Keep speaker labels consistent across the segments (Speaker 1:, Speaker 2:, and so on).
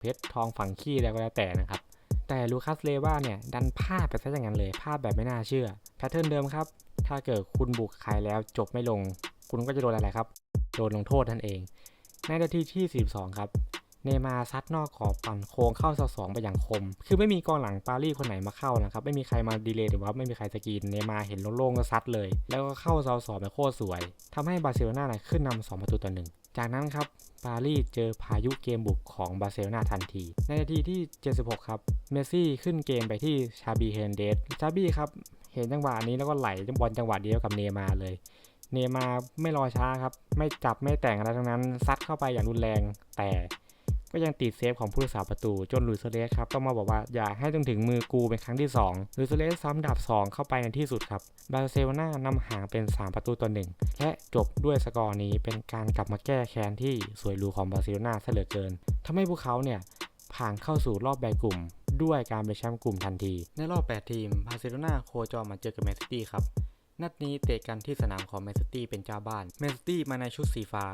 Speaker 1: เพชรทองฝังขี้อะไรก็แล้วแต่นะครับ แต่ลูคัสเลว่าเนี่ย ดันพลาดไปซะอย่างนั้นเลยพลาดแบบไม่น่าเชื่อแพทเทิร์นเดิมครับ ถ้าเกิดคุณบุกใครแล้วจบไม่ลง คุณก็จะโดนอะไรครับ โดนลงโทษนั่นเอง ในนาทีที่ 42 ครับเนมาร์ซัดนอกกรอบปั่นโค้งเข้าเสาสองไปอย่างคม คือไม่มีกองหลังปารีสคนไหนมาเข้านะครับ ไม่มีใครมาดีเลย์หรือว่าไม่มีใครสกรีน เนมาร์เห็นโล่งๆก็ซัดเลย แล้วก็เข้าเสาสองไปโคตรสวยทำให้บาร์เซโลนาขึ้นนำ2ประตูต่อหนึ่ง จากนั้นครับปารีสเจอพายุเกมบุกของบาร์เซโลนาทันที ในนาทีที่ 76 ครับ เมสซี่ขึ้นเกมไปที่ชาบีเฮนเดสชาบีครับ เห็นจังหวะนี้แล้วก็ไหลบอลจังหวะเดียวกับเนย์มาเลย เนย์มาไม่รอช้าครับ ไม่จับไม่แต่งอะไรทั้งนั้น ซัดเข้าไปอย่างรุนแรง แต่ ก็ยังติดเซฟของผู้รักษาประตูจนลุยโซเลสครับต้องมาบอกว่าอย่าให้ต้องถึงมือกูเป็นครั้งที่2ลุยส์โซเลสซ้ำดับ 2 เข้าไปในที่สุดครับบาร์เซโลนานำห่างเป็น 3 ประตูต่อหนึ่งและจบด้วยสกอร์นี้เป็นการกลับมาแก้แค้นที่สวยหรูของบาร์เซโลนาเหลือเกินทำให้พวกเขาเนี่ยผ่านเข้าสู่รอบแบ่งกลุ่ม ด้วยการเป็นแชมป์กลุ่มทันที ในรอบ 8 ทีมบาร์เซโลนาโคจรมาเจอกับแมนซิตี้ครับนัดนี้เตะกันที่สนามของแมนซิตี้เป็นเจ้าบ้านแมนซิตี้มาในชุดสีฟ้า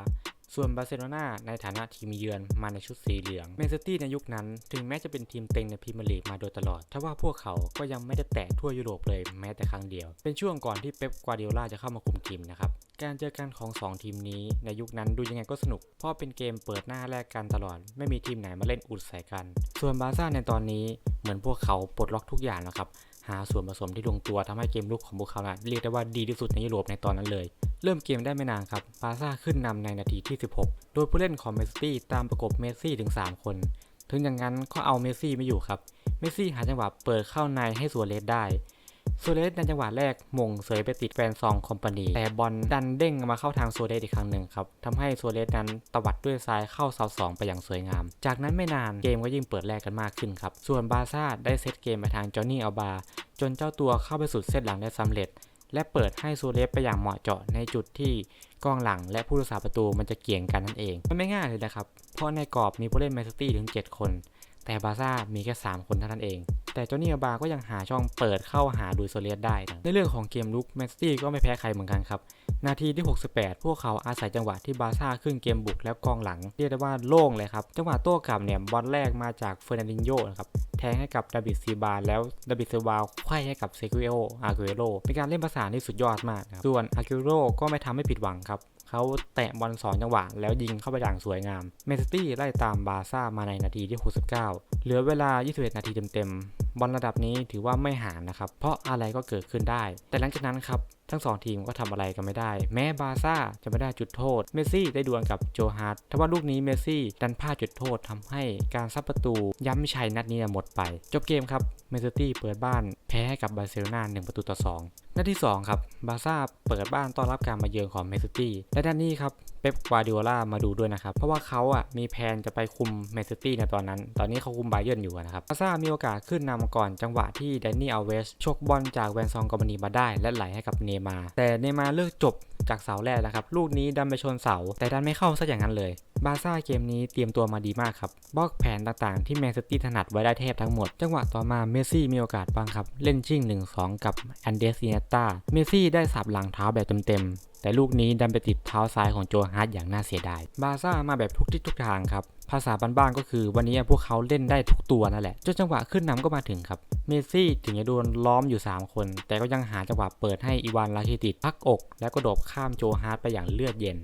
Speaker 1: ส่วนบาร์เซโลนาในฐานะทีมเยือนมาในชุดสีเหลืองแมนซิตี้ในยุคนั้น ถึงแม้จะเป็นทีมเต็งในพรีเมียร์ลีกมาโดยตลอดทว่าพวกเขาก็ยังไม่ได้แตะทั่วยุโรปเลยแม้แต่ครั้งเดียว เป็นช่วงก่อนที่เป๊ปกวาร์ดิโอลาจะเข้ามาคุมทีมนะครับการเจอกันของ 2 ทีมนี้ในยุคนั้นดูยังไงก็สนุก เพราะเป็นเกมเปิดหน้าแรกกันตลอด ไม่มีทีมไหนมาเล่นอุดใส่กัน ส่วนบาร์ซ่าในตอนนี้เหมือนพวกเขาปลดล็อกทุกอย่างแล้วครับ หาส่วนผสมที่ลงตัวทำให้เกมลุกของพวกเขานเรียกได้ว่าดีที่สุดในยุโรปในตอนนั้นเลย เริ่มเกมได้ไม่นานครับบาร์ซ่าขึ้นนำในนาทีที่ 16 โดยผู้เล่นของเมสซี่ตามประกบเมสซี่ถึง 3 คน ถึงอย่างนั้นก็เอาเมสซี่ไม่อยู่ครับ เมสซี่หาจังหวะเปิดเข้าในให้สัวเลสได้ ซเลสในจังหวะแรกมงเสยไปติดแฟนซองคอมพานี แต่บอลดันเด้งมาเข้าทางโซเลสอีกครั้งหนึ่งครับทำให้โซเลสนั้นตวัดด้วยซ้ายเข้าเสาสองไปอย่างสวยงาม จากนั้นไม่นานเกมก็ยิ่งเปิดแรกกันมากขึ้นครับ ส่วนบาซ่าได้เซตเกมไปทางจอห์นนี่อัลบา จนเจ้าตัวเข้าไปสุดเซตหลังได้สำเร็จ และเปิดให้โซเลสไปอย่างเหมาะเจาะในจุดที่กองหลังและผู้รักษาประตูมันจะเกี่ยงกันนั่นเอง มันไม่ง่ายเลยนะครับ เพราะในกรอบมีผู้เล่นแมนซิตี้ถึง 7 คน แต่บาซ่ามีแค่ 3 คนเท่านั้นเอง แต่เจอห์นนี่อัลบาก็ยังหาช่องเปิดเข้าหาดูโซเลสได้นะในเรื่องของเกมลุกแมนซิตี้ก็ไม่แพ้ใครเหมือนกันครับ นาทีที่ 68 พวกเขาอาศัยจังหวะที่บาร์ซ่าขึ้นเกมบุกแล้วกองหลังเรียกได้ว่าโล่งเลยครับ จังหวะโต้กลับเนี่ยบอลแรกมาจากเฟอร์นันดินโญ่นะครับแทงให้กับดาบิดซีบาแล้วดาบิดซีบาไขว้ให้กับเซกุเอโออากุเอโรเป็นการเล่นประสานที่สุดยอดมากครับส่วนอากุเอโรก็ไม่ทำให้ผิดหวังครับเขาแตะบอลสองจังหวะแล้วยิงเข้าไปอย่างสวยงาม แมนซิตี้ไล่ตามบาร์ซ่ามาในนาทีที่ 69 เหลือเวลา 21 นาทีเต็มๆ บอลระดับนี้ถือว่าไม่ห่างนะครับ เพราะอะไรก็เกิดขึ้นได้ แต่หลังจากนั้นครับ ทั้งสองทีมก็ทำอะไรกันไม่ได้ แม้บาร์ซ่าจะไม่ได้จุดโทษ เมสซี่ได้ดวลกับโจฮาร์ดทว่าลูกนี้เมสซี่ดันพลาดจุดโทษทำให้การซับประตูย้ำชัยนัดนี้หมดไป จบเกมครับเมสซี่เปิดบ้านแพ้ให้กับบาร์เซโลนา1ประตูต่อ 2 นัดที่ 2 ครับ บาร์ซ่าเปิดบ้านต้อนรับการมาเยือนของเมสซี่และด้านนี้ครับเป๊ปกวาดิโอลามาดูด้วยนะครับ เพราะว่าเขาอะมีแผนจะไปคุมแมนซิตี้ในตอนนั้น ตอนนี้เขาคุมไบเยิร์นอยู่นะครับ บาร์ซ่ามีโอกาสขึ้นนำก่อนจังหวะที่แดนนี่อัลเวสชกบอลจากแวนซองกอมานีมาได้และไหลให้กับเนมา แต่เนมาเลือกจบ จากเสาแรกแล้วครับ ลูกนี้ดันไปชนเสา แต่ดันไม่เข้าซะอย่างนั้นเลย บาร์ซ่าเกมนี้เตรียมตัวมาดีมากครับบล็อกแผนต่างๆ ที่แมนซิตี้ถนัดไว้ได้แทบทั้งหมด จังหวะต่อมาเมสซี่มีโอกาสบ้างครับ เล่นชิ่ง 1-2 กับแอนเดสเนตตาเมสซี่ได้สับหลังเท้าแบบเต็มๆแต่ลูกนี้ดันไปติดเท้าซ้ายของโจฮาร์ดอย่างน่าเสียดาย บาร์ซ่ามาแบบทุกทิศทุกทางครับ ภาษาบ้านๆก็คือวันนี้พวกเขาเล่นได้ทุกตัวนั่นแหละ จนจังหวะขึ้นนำก็มาถึงครับ เมสซี่ถึงจะโดนล้อมอยู่ 3 คน แต่ก็ยังหาจังหวะเปิดให้อีวานลาคิติดพักอก แล้วก็โดดข้าม้ามโจฮาร์ดไปอย่างเลือดเย็น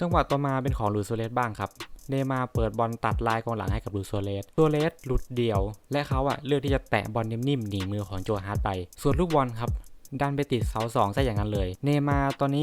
Speaker 1: จังหวะต่อมาเป็นของลูโซเลสบ้างครับเนมาเปิดบอลตัดลายกองหลังให้กับลูโซเลสตัวเลสหลุดเดี่ยว และเขาอะเลือกที่จะแตะบอลนิ่มๆหนีมือของโจฮาร์ดไป ส่วนลูกบอลครับดันไปติดเสาสองซะอย่างนั้นเลย เนมาตอนนี้